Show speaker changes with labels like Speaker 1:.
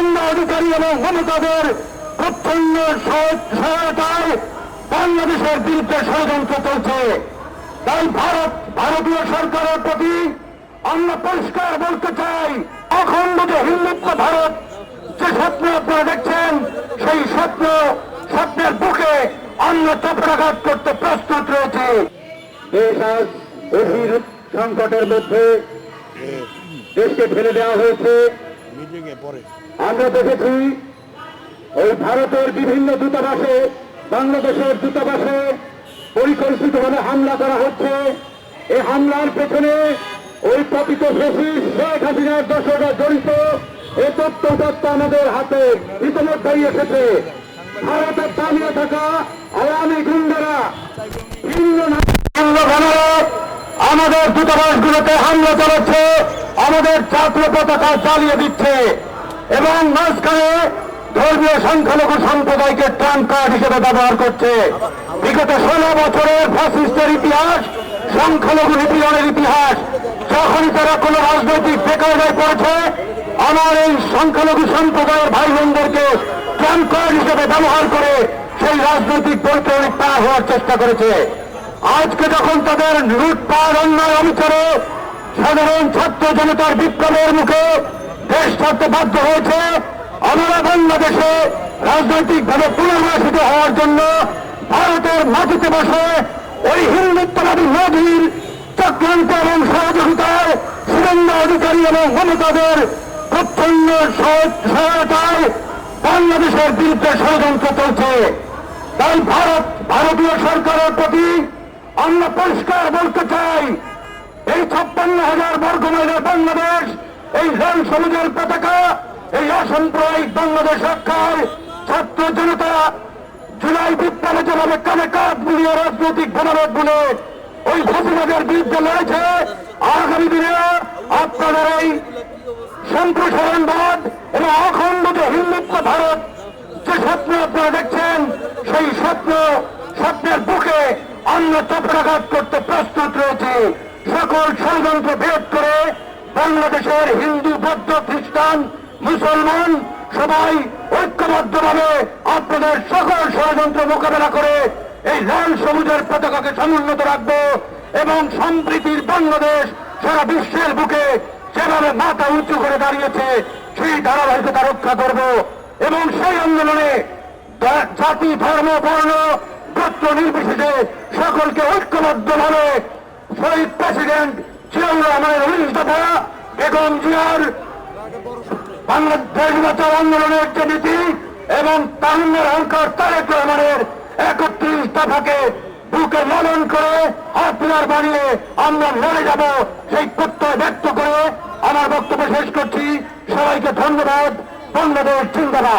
Speaker 1: শুভেন্দু অধিকারী এবং মমতাদের প্রচ্ছন্ন সহ- সহায়তায় বাংলাদেশের বিরুদ্ধে ষড়যন্ত্র চলছে। তাই ভারত, ভারতীয় সরকারের প্রতি আমরা পরিষ্কার বলতে চাই অখণ্ড যে হিন্দুত্ব ভারত, যে স্বপ্ন আপনারা দেখছেন, সেই স্বপ্ন, স্বপ্নের বুকে আমরা চপরাঘাত করতে প্রস্তুত রয়েছে। দেশ আজ গভীর সংকটের মধ্যে দেশকে ফেলে দেওয়া হয়েছে। আমরা দেখেছি ওই ভারতের বিভিন্ন দূতাবাসে, বাংলাদেশের দূতাবাসে পরিকল্পিতভাবে হামলা করা হচ্ছে। এই হামলার পেছনে ওই পতিত ফেসিস শেখ হাসিনার দর্শকরা জড়িত। এই তথ্য তথ্য আমাদের হাতে ইতিমধ্যেই এসেছে। ভারতের দাঁড়িয়ে থাকা আওয়ামী গুন্ডারা ভিন্ন আমাদের দূতাবাসগুলোতে হামলা চালাচ্ছে। আমাদের জাতীয় পতাকা চালিয়ে দিচ্ছে এবং মাঝখানে ধর্মীয় সংখ্যালঘু সম্প্রদায়কে ট্রাম্প কার্ড হিসেবে ব্যবহার করছে। বিগত ষোলো বছরের ফ্যাসিস্টের ইতিহাস, সংখ্যালঘু নিপীড়নের ইতিহাস, যখনই তারা কোন রাজনৈতিক বেকারদায় পড়েছে, আমার এই সংখ্যালঘু সম্প্রদায়ের ভাই বোনদেরকে ট্রাম্প কার্ড হিসেবে ব্যবহার করে সেই রাজনৈতিক বৈতরণিক পার হওয়ার চেষ্টা করেছে। আজকে যখন তাদের লুটপাট, অন্যায়, অবিচারে সাধারণ ছাত্র জনতার বিপ্লবের মুখে দেশ ছাড়তে বাধ্য হয়েছে আমরা বাংলাদেশে রাজনৈতিকভাবে পুনর্বাসিত হওয়ার জন্য ভারতের মাটিতে বসে ওই হিন্দুত্ববাদী মোদীর চক্রান্ত এবং সহযোগিতায় সুরেন্দ্র অধিকারী এবং মমতাদের প্রচ্ছন্ন সহ- সহায়তায় বাংলাদেশের বিরুদ্ধে ষড়যন্ত্র চলছে। তাই ভারত, ভারতীয় সরকারের প্রতি আমরা পরিষ্কার বলতে চাই এই ছাপ্পান্ন হাজার বর্গ মাইলের বাংলাদেশ, এই রেল সবুজের পতাকা, এই অসাম্প্রদায়িক বাংলাদেশ রক্ষায় ছাত্র জনতা জুলাই বিপ্লবে যেভাবে কানে কাঁধ মিলিয়ে রাজনৈতিক ভোটারত বলে ওই ফসিবাদের বিরুদ্ধে লড়েছে, আগামী দিনে আপনাদের এই সম্প্রসারণবাদ এবং অখণ্ড যে হিন্দুত্ব ভারত যে স্বপ্ন আপনারা দেখছেন, সেই স্বপ্ন স্বপ্নের বুকে আমরা চপরাঘাত করতে প্রস্তুত রয়েছে। সকল ষড়যন্ত্র ভেদ করে বাংলাদেশের হিন্দু, বৌদ্ধ, খ্রিস্টান, মুসলমান সবাই ঐক্যবদ্ধভাবে আপনাদের সকল ষড়যন্ত্র মোকাবেলা করে এই লাল সবুজের পতাকাকে সমুন্নত রাখব এবং সম্প্রীতির বাংলাদেশ সারা বিশ্বের বুকে যেভাবে মাথা উঁচু করে দাঁড়িয়েছে, সেই ধারাবাহিকতা রক্ষা করব এবং সেই আন্দোলনে জাতি, ধর্ম, বর্ণ, গোত্র নির্বিশেষে সকলকে ঐক্যবদ্ধভাবে শহীদ প্রেসিডেন্ট জিয়াউর রহমানের বেগম জিয়ার বাংলাদেশ আন্দোলনের যে নীতি এবং তারেক রহমানের একত্রিশ দফাকে বুকে লালন করে হাতিয়ার বানিয়ে আমরা লড়ে যাব সেই প্রত্যয় ব্যক্ত করে আমার বক্তব্য শেষ করছি। সবাইকে ধন্যবাদ। বাংলাদেশ জিন্দাবাদ।